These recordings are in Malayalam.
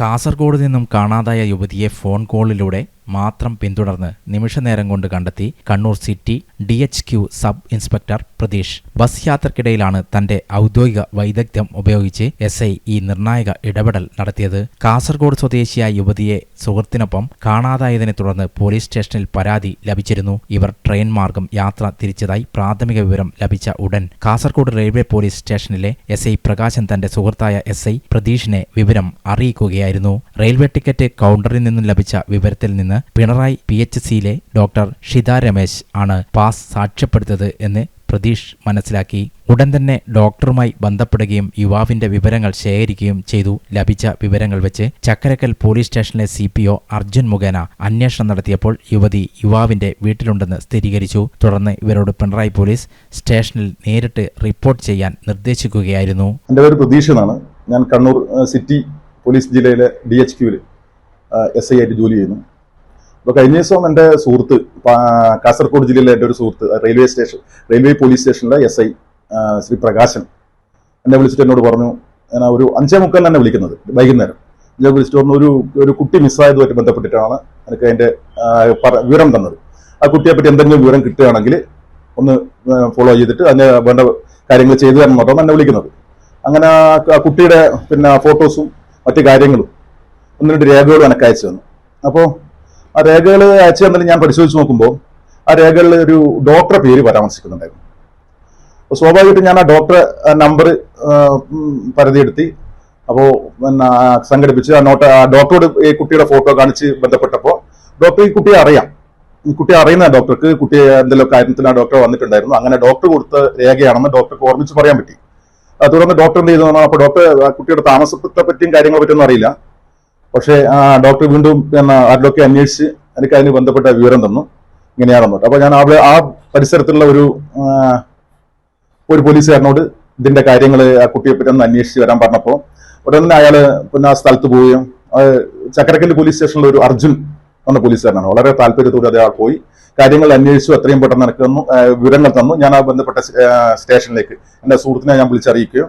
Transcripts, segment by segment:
കാസർഗോഡ് നിന്നും കാണാതായ യുവതിയെ ഫോൺ കോളിലൂടെ മാത്രം പിന്തുടർന്ന് നിമിഷനേരം കൊണ്ട് കണ്ടെത്തി Kannur city D H Q sub inspector Pratheesh. Bus യാത്രക്കിടയിലാണ് തന്റെ ഔദ്യോഗിക വൈദഗ്ധ്യം ഉപയോഗിച്ച് എസ് ഐ ഈ നിർണായക ഇടപെടൽ നടത്തിയത്. കാസർഗോഡ് സ്വദേശിയായ യുവതിയെ സുഹൃത്തിനൊപ്പം കാണാതായതിനെ തുടർന്ന് പോലീസ് സ്റ്റേഷനിൽ പരാതി ലഭിച്ചിരുന്നു. ഇവർ ട്രെയിൻ മാർഗം യാത്ര തിരിച്ചതായി പ്രാഥമിക വിവരം ലഭിച്ച ഉടൻ കാസർഗോഡ് റെയിൽവേ പോലീസ് സ്റ്റേഷനിലെ എസ് ഐ പ്രകാശൻ തന്റെ സുഹൃത്തായ എസ് ഐ പ്രതീഷിനെ വിവരം അറിയിക്കുകയായിരുന്നു. റെയിൽവേ ടിക്കറ്റ് കൗണ്ടറിൽ നിന്നും ലഭിച്ച വിവരത്തിൽ നിന്ന് പിണറായി പി എച്ച് സിയിലെ ഡോക്ടർ ഷിത രമേശ് ആണ് പാസ് സാക്ഷ്യപ്പെടുത്തത് എന്ന് പ്രതീഷ് മനസ്സിലാക്കി. ഉടൻ തന്നെ ഡോക്ടറുമായി ബന്ധപ്പെടുകയും യുവാവിന്റെ വിവരങ്ങൾ ശേഖരിക്കുകയും ചെയ്തു. ലഭിച്ച വിവരങ്ങൾ വെച്ച് ചക്കരക്കൽ പോലീസ് സ്റ്റേഷനിലെ സി പി ഒ അർജുൻ മുഖേന അന്വേഷണം നടത്തിയപ്പോൾ യുവതി യുവാവിന്റെ വീട്ടിലുണ്ടെന്ന് സ്ഥിരീകരിച്ചു. തുടർന്ന് ഇവരോട് പിണറായി പോലീസ് സ്റ്റേഷനിൽ നേരിട്ട് റിപ്പോർട്ട് ചെയ്യാൻ നിർദ്ദേശിക്കുകയായിരുന്നു. എന്റെ പേര് എന്നാണ്. ഞാൻ കണ്ണൂർ സിറ്റി പോലീസ് ജില്ലയിലെ ഡി എച്ച് ക്യൂവിൽ എസ് ഐ ആയിട്ട് ജോലി ചെയ്യുന്നു. അപ്പോൾ കഴിഞ്ഞ ദിവസം എന്റെ സുഹൃത്ത് കാസർഗോഡ് ജില്ലയിലെ എന്റെ ഒരു സുഹൃത്ത് റെയിൽവേ സ്റ്റേഷൻ റെയിൽവേ പോലീസ് സ്റ്റേഷനിലെ എസ് ഐ ശ്രീ പ്രകാശൻ എന്നെ വിളിച്ചിട്ട് എന്നോട് പറഞ്ഞു ഞാൻ ഒരു അഞ്ചേ മുക്കാലിന് എന്നെ വിളിക്കുന്നത് വൈകുന്നേരം. ഞാൻ വിളിച്ചിട്ട് പറഞ്ഞു ഒരു ഒരു കുട്ടി മിസ്സായതുമായിട്ട് ബന്ധപ്പെട്ടിട്ടാണ് എനിക്ക് അതിന്റെ വിവരം തന്നത്. ആ കുട്ടിയെ പറ്റി എന്തെങ്കിലും വിവരം കിട്ടുകയാണെങ്കിൽ ഒന്ന് ഫോളോ ചെയ്തിട്ട് അതിന് വേണ്ട കാര്യങ്ങൾ ചെയ്തു തരണം എന്നെ വിളിക്കുന്നത്. അങ്ങനെ ആ കുട്ടിയുടെ പിന്നെ ഫോട്ടോസും മറ്റു കാര്യങ്ങളും. ഒന്ന് രണ്ട് രേഖകളും എനിക്ക് അയച്ചു തന്നു അപ്പോൾ ആ രേഖകൾ അയച്ചു തന്നിട്ട് ഞാൻ പരിശോധിച്ച് നോക്കുമ്പോൾ ആ രേഖകളിൽ ഒരു ഡോക്ടറെ പേര് പരാമർശിക്കുന്നുണ്ടായിരുന്നു. അപ്പോൾ സ്വാഭാവികമായിട്ടും ഞാൻ ആ ഡോക്ടറെ നമ്പർ പരതിയെടുത്തി അപ്പോൾ പിന്നെ സംഘടിപ്പിച്ച് ആ നോട്ട് ആ ഡോക്ടറോട് ഈ കുട്ടിയുടെ ഫോട്ടോ കാണിച്ച് ബന്ധപ്പെട്ടപ്പോൾ ഡോക്ടർ ഈ കുട്ടിയെ അറിയാം. ഈ കുട്ടിയെ അറിയുന്ന ഡോക്ടർക്ക് കുട്ടിയെ എന്തെങ്കിലും കാര്യത്തിൽ ആ ഡോക്ടർ വന്നിട്ടുണ്ടായിരുന്നു. അങ്ങനെ ഡോക്ടർ കൊടുത്ത രേഖയാണെന്ന് ഡോക്ടർക്ക് ഓർമ്മിച്ച് പറയാൻ പറ്റി. തുടർന്ന് ഡോക്ടർ എന്ത് ചെയ്തു അപ്പോൾ ഡോക്ടർ കുട്ടിയുടെ താമസത്തെ പറ്റിയും കാര്യങ്ങളെ പറ്റിയൊന്നും അറിയില്ല. പക്ഷേ ആ ഡോക്ടർ വീണ്ടും ആരിലൊക്കെ അന്വേഷിച്ച് എനിക്ക് അതിന് ബന്ധപ്പെട്ട വിവരം തന്നു. ഇങ്ങനെയാണെന്ന് അപ്പൊ ഞാൻ അവിടെ ആ പരിസരത്തുള്ള ഒരു ഒരു പോലീസുകാരനോട് ഇതിന്റെ കാര്യങ്ങൾ ആ കുട്ടിയെ പറ്റി ഒന്ന് അന്വേഷിച്ച് വരാൻ പറഞ്ഞപ്പോൾ ഉടനെ അയാൾ പിന്നെ ആ സ്ഥലത്ത് പോവുകയും ചക്കരക്കല്ല് പോലീസ് സ്റ്റേഷനിലെ ഒരു അർജുൻ എന്ന പോലീസുകാരനാണ്. വളരെ താല്പര്യത്തോടെ അയാൾ പോയി. കാര്യങ്ങൾ അന്വേഷിച്ചു എത്രയും പെട്ടെന്ന് നടക്കുന്നു വിവരങ്ങൾ തന്നു. ഞാൻ ആ ബന്ധപ്പെട്ട സ്റ്റേഷനിലേക്ക് എന്റെ സുഹൃത്തിനെ ഞാൻ വിളിച്ചറിയിക്കുകയും.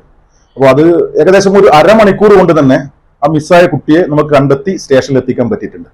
അപ്പോൾ അത് ഏകദേശം ഒരു അരമണിക്കൂർ കൊണ്ട് തന്നെ ആ മിസ്സായ കുട്ടിയെ നമുക്ക് കണ്ടെത്തി സ്റ്റേഷനിൽ എത്തിക്കാൻ പറ്റിയിട്ടുണ്ട്.